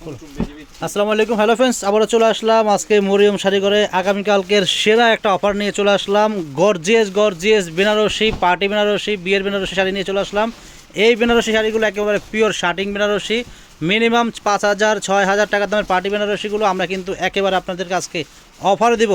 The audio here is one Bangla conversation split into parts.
আসসালামু আলাইকুম, হ্যালো ফ্রেন্ডস আবারও চলে আসলাম আজকে মরিয়ম শাড়ি করে আগামীকালকের সেরা একটা অফার নিয়ে চলে আসলাম। Gorgeous gorgeous Banarasi party Banarasi, বিয়ের বেনারসি শাড়ি নিয়ে চলে আসলাম। এই বেনারসি শাড়িগুলো একেবারে পিওর শার্টিং বেনারসি। মিনিমাম পাঁচ হাজার, ছয় হাজার টাকা দামের পার্টি বেনারসিগুলো আমরা কিন্তু একেবারে আপনাদের আজকে অফার দিব।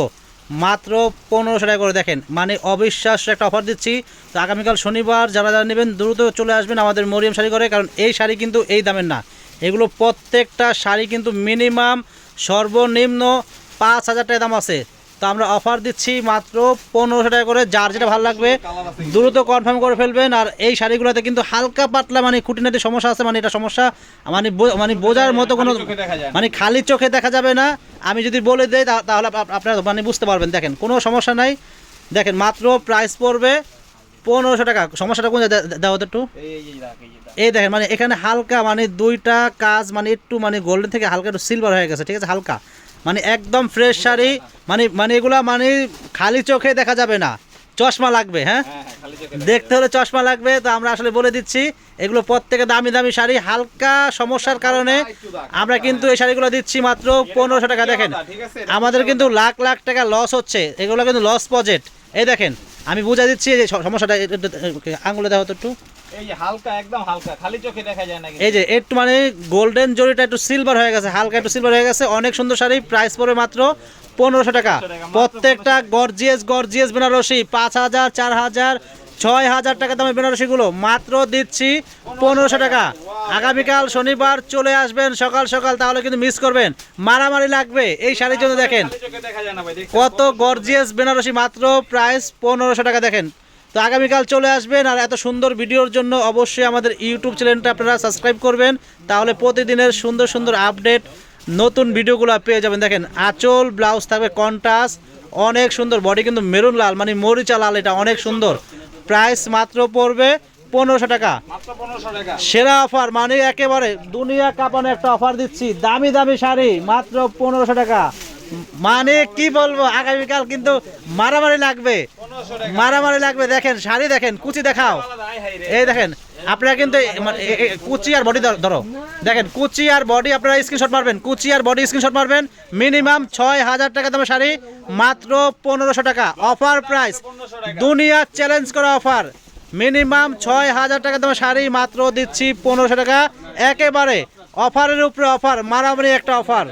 মাত্র পনেরোশো টাকা করে দেখেন মানে অবিশ্বাস্য একটা অফার দিচ্ছি। তো আগামীকাল শনিবার, যারা যারা নেবেন দ্রুত চলে আসবেন আমাদের মরিয়ম শাড়ি করে কারণ এই শাড়ি কিন্তু এই দামের না। এগুলো প্রত্যেকটা শাড়ি কিন্তু মিনিমাম সর্বনিম্ন পাঁচ হাজার টাকা দাম আছে। তো আমরা অফার দিচ্ছি মাত্র পনেরোশো টাকা করে যার যেটা ভালো লাগবে দ্রুত কনফার্ম করে ফেলবেন। আর এই শাড়িগুলোতে কিন্তু হালকা পাতলা মানে খুঁটিনাটি সমস্যা আছে মানে এটা সমস্যা মানে মানে বোঝার মতো কোনো। মানে খালি চোখে দেখা যাবে না। আমি যদি বলে দেই তাহলে আপ- আপনারা মানে বুঝতে পারবেন। দেখেন কোনো সমস্যা নাই। দেখেন মাত্র প্রাইস পড়বে পনেরোশো টাকা। সমস্যাটা কোন দাও তো একটু। এই দেখেন মানে এখানে হালকা মানে দুইটা কাজ মানে একটু মানে গোল্ডেন থেকে হালকা একটু সিলভার হয়ে গেছে ঠিক আছে? হালকা। মানে একদম ফ্রেশ শাড়ি মানে মানে এগুলা মানে খালি চোখে দেখা যাবে না। চশমা লাগবে হ্যাঁ? হ্যাঁ হ্যাঁ দেখতে হলে চশমা লাগবে তো আমরা আসলে বলে দিচ্ছি এগুলো প্রত্যেকে দামি দামি শাড়ি হালকা সমস্যার কারণে আমরা কিন্তু এই শাড়িগুলো দিচ্ছি মাত্র পনেরোশো টাকা দেখেন। আমাদের কিন্তু লাখ লাখ টাকা লস হচ্ছে এগুলো কিন্তু লস প্রজেক্ট এই দেখেন আমি বোঝা দিচ্ছি এই যে সমস্যাটা আঙুলে দেখো তো একটু। এই যে হালকা একদম হালকা খালি চোখে দেখা যায় না এই যে একটু মানে গোল্ডেন জরিটা একটু সিলভার হয়ে গেছে হালকা একটু সিলভার হয়ে গেছে অনেক সুন্দর শাড়ি প্রাইস পড়বে মাত্র পনেরোশো টাকা। টাকা, প্রত্যেকটা গর্জিয়াস গর্জিয়াস বেনারসি পাঁচ হাজার চার হাজার ছয় হাজার টাকা দামের বেনারসিগুলো। মাত্র দিচ্ছি পনেরোশো টাকা। আগামীকাল শনিবার চলে আসবেন সকাল সকাল, তাহলে কিন্তু মিস করবেন। মারামারি লাগবে এই শাড়ির জন্য দেখেন? কত গর্জিয়াস বেনারসি, মাত্র প্রাইস পনেরোশো টাকা দেখেন। তো আগামীকাল চলে আসবেন, আর এত সুন্দর ভিডিওর জন্য অবশ্যই আমাদের ইউটিউব চ্যানেলটা আপনারা সাবস্ক্রাইব করবেন। তাহলে প্রতিদিনের সুন্দর সুন্দর আপডেট নতুন ভিডিওগুলো পেয়ে যাবেন। দেখেন, আঁচল ব্লাউজ থাকবে কন্টাস অনেক সুন্দর। বডি কিন্তু মেরুন লাল মানে মরিচা লাল, এটা অনেক সুন্দর। প্রাইস মাত্র পড়বে পনেরোশো টাকা। সেরা অফার মানে একেবারে দুনিয়া কাঁপানো একটা অফার দিচ্ছি। দামি দামি শাড়ি মাত্র পনেরোশো টাকা। মানে কি বলব আগামীকাল কিন্তু মারামারি লাগবে। মারামারি লাগবে। দেখেন শাড়ি দেখেন কুচি দেখাও। এই দেখেন আপনারা কিন্তু মানে কুচি আর বডি ধরো দেখেন কুচি আর বডি আপনারা স্ক্রিনশট মারবেন। কুচি আর বডি স্ক্রিনশট মারবেন। মিনিমাম ছয় হাজার টাকা দামের শাড়ি মাত্র পনেরোশো টাকা। অফার প্রাইস দুনিয়া চ্যালেঞ্জ করা অফার মিনিমাম ছয় হাজার টাকা দামের শাড়ি মাত্র দিচ্ছি পনেরোশো টাকা। একেবারে অফারের উপরে অফার মারামারি একটা অফার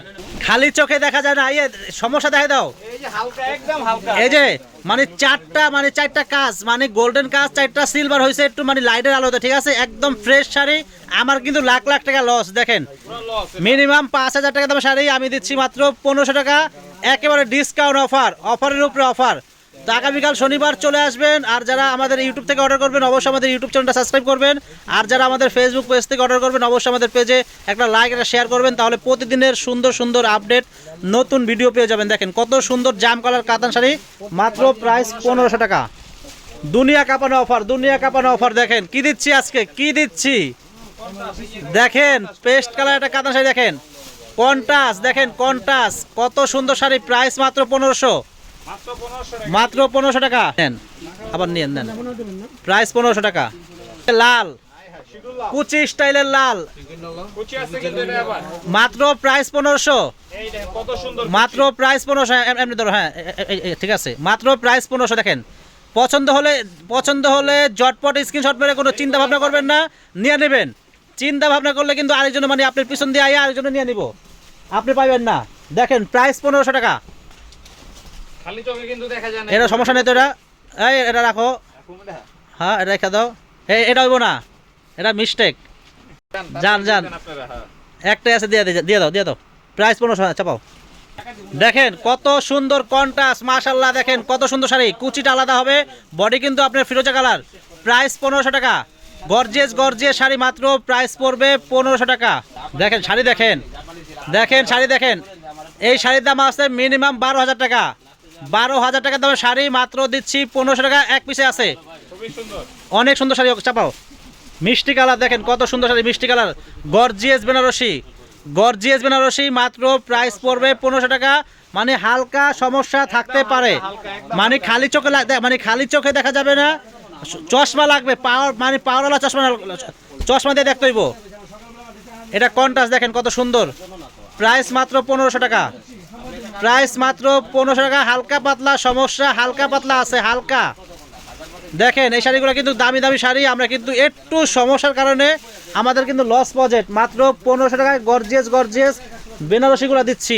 খালি চোখে দেখা যায় না। ইয়ে সমস্যা দেখা দাও। এই যে মানে চারটা মানে চারটা মানে গোল্ডেন চারটা সিলভার হয়েছে একটু মানে লাইটের আলোতে, ঠিক আছে? একদম ফ্রেশ শাড়ি, আমার কিন্তু লাখ লাখ টাকা লস দেখেন। মিনিমাম পাঁচ হাজার টাকা শাড়ি আমি দিচ্ছি মাত্র পনেরোশো টাকা। একেবারে ডিসকাউন্ট অফার অফারের উপরে অফার তো আগামীকাল শনিবার চলে আসবেন। আর যারা আমাদের ইউটিউব থেকে অর্ডার করবেন, অবশ্যই আমাদের ইউটিউব চ্যানেলটা সাবস্ক্রাইব করবেন। আর যারা আমাদের ফেসবুক পেজ থেকে অর্ডার করবেন, অবশ্যই আমাদের পেজে একটা লাইক একটা শেয়ার করবেন। তাহলে প্রতিদিনের সুন্দর সুন্দর আপডেট নতুন ভিডিও পেয়ে যাবেন। দেখেন, কত সুন্দর জাম কালার কাতান শাড়ি, মাত্র প্রাইস পনেরোশো টাকা। দুনিয়া কাঁপানো অফার দুনিয়া কাঁপানো অফার দেখেন, কি দিচ্ছি আজকে? কি দিচ্ছি? দেখেন পেস্ট কালার একটা কাতান শাড়ি, দেখেন। কন্টাস দেখেন কন্টাস কত সুন্দর শাড়ি প্রাইস মাত্র পনেরোশো। মাত্র পনেরোশো টাকা। নেন আবার নিয়েন নেন। প্রাইস পনেরোশো টাকা। লাল কুচি স্টাইলের লাল। মাত্র প্রাইস পনেরোশো। মাত্র প্রাইস পনেরোশো এমনি ধরো হ্যাঁ ঠিক আছে। মাত্র প্রাইস পনেরোশো দেখেন। পছন্দ হলে পছন্দ হলে জটপট স্ক্রিনশট মেরে কোনো চিন্তা ভাবনা করবেন না। নিয়ে নেবেন। চিন্তা ভাবনা করলে কিন্তু আরেকজন মানে আপনার পিছন দিয়ে আইয়া আরেকজন নিয়ে নিব। আপনি পাইবেন না। দেখেন প্রাইস পনেরোশো টাকা। খালি চোখে কিন্তু দেখা যায় না। এটা সমস্যা নেই তো এটা এই এটা রাখো। হ্যাঁ এটা রেখে দাও। এই এটা হইব না। এটা মিস্টেক যান, যান, হ্যাঁ। একটাই আছে দিয়ে দিয়ে দাও দিয়ে দাও। প্রাইস পনেরোশো চাপাও। দেখেন কত সুন্দর কন্টাস মাশাল্লাহ দেখেন কত সুন্দর শাড়ি। কুচিটা আলাদা হবে বডি কিন্তু আপনার ফিরোজা কালার। প্রাইস পনেরোশো টাকা। গর্জিয়াস গর্জিয়াস শাড়ি মাত্র প্রাইস পড়বে পনেরোশো টাকা। দেখেন শাড়ি দেখেন। দেখেন শাড়ি দেখেন। এই শাড়ির দাম আছে মিনিমাম বারো হাজার টাকা। বারো হাজার টাকা দামের শাড়ি মাত্র দিচ্ছি পনেরোশো টাকা এক পিসে আছে। অনেক সুন্দর শাড়ি চাপাও। মিষ্টি কালার দেখেন কত সুন্দর শাড়ি মিষ্টি colour. Gorgeous Banarasi gorgeous Banarasi মাত্র প্রাইস পড়বে পনেরোশো টাকা। মানে হালকা সমস্যা থাকতে পারে। মানে খালি চোখে মানে খালি চোখে দেখা যাবে না। চশমা লাগবে পাওয়ার মানে পাওয়ারওয়ালা চশমা চশমা দিয়ে দেখতে হইব। এটা কন্টাস দেখেন কত সুন্দর। প্রাইস মাত্র পনেরোশো টাকা। প্রাইস মাত্র পনেরোশো টাকা। হালকা পাতলা সমস্যা হালকা পাতলা আছে হালকা। দেখেন এই শাড়িগুলো কিন্তু দামি দামি শাড়ি। আমরা কিন্তু একটু সমস্যার কারণে আমাদের কিন্তু লস বাজেট মাত্র পনেরোশো টাকায় গর্জিয়াস গর্জিয়াস বেনারসিগুলো দিচ্ছি।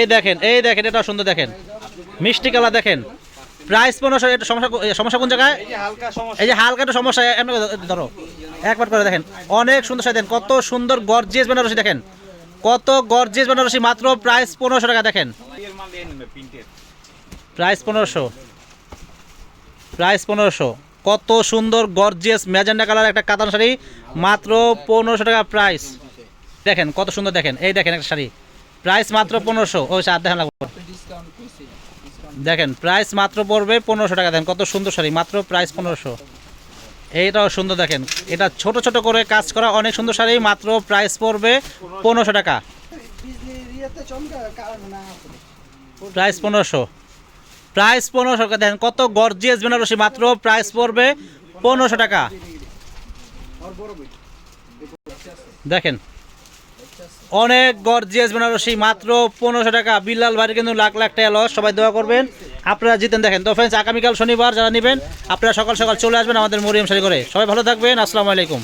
এই দেখেন এই দেখেন এটা সুন্দর দেখেন। মিষ্টি কালার দেখেন। প্রাইস পনেরোশো এটা সমস্যা সমস্যা কোন জায়গায়? এই যে হালকা একটা সমস্যা ধরো একবার করে দেখেন। অনেক সুন্দর শাড়ি দেখেন কত সুন্দর গর্জিয়াস বেনারসি দেখেন। কত গর্জিয়াস বেনারসি, মাত্র প্রাইস পনেরোশো টাকা, দেখেন। প্রাইস পনেরোশো। প্রাইস পনেরোশো। কত সুন্দর গর্জিয়াস ম্যাজেন্ডা কালার একটা কাতান শাড়ি, মাত্র পনেরোশো টাকা প্রাইস দেখেন, কত সুন্দর দেখেন। এই দেখেন একটা শাড়ি। প্রাইস মাত্র পনেরোশো। ওই সার দেখেন লাগবে। দেখেন প্রাইস মাত্র পড়বে পনেরোশো টাকা। দেন কত সুন্দর শাড়ি। মাত্র প্রাইস পনেরোশো। এইটাও সুন্দর দেখেন। এটা ছোট ছোট করে কাজ করা অনেক সুন্দর শাড়ি, মাত্র প্রাইস পড়বে পনেরোশো টাকা। প্রাইস পনেরোশো। প্রাইস পনেরোশো টাকা। দেখেন কত গর্জিয়াস বেনারসি, মাত্র প্রাইস পড়বে পনেরোশো টাকা। দেখেন, অনেক গর্জিয়াস বেনারসি, মাত্র পনেরোশো টাকা। বিল্লাল ভাইয়ের কিন্তু লাখ লাখ টাকা লস সবাই দোয়া করবেন। আপনারা জিতেন, দেখেন। তো ফ্রেন্ডস আগামীকাল শনিবার যারা নেবেন, আপনারা সকাল সকাল চলে আসবেন আমাদের মরিয়াম শাড়ি করে সবাই ভালো থাকবেন, আসসালামু আলাইকুম।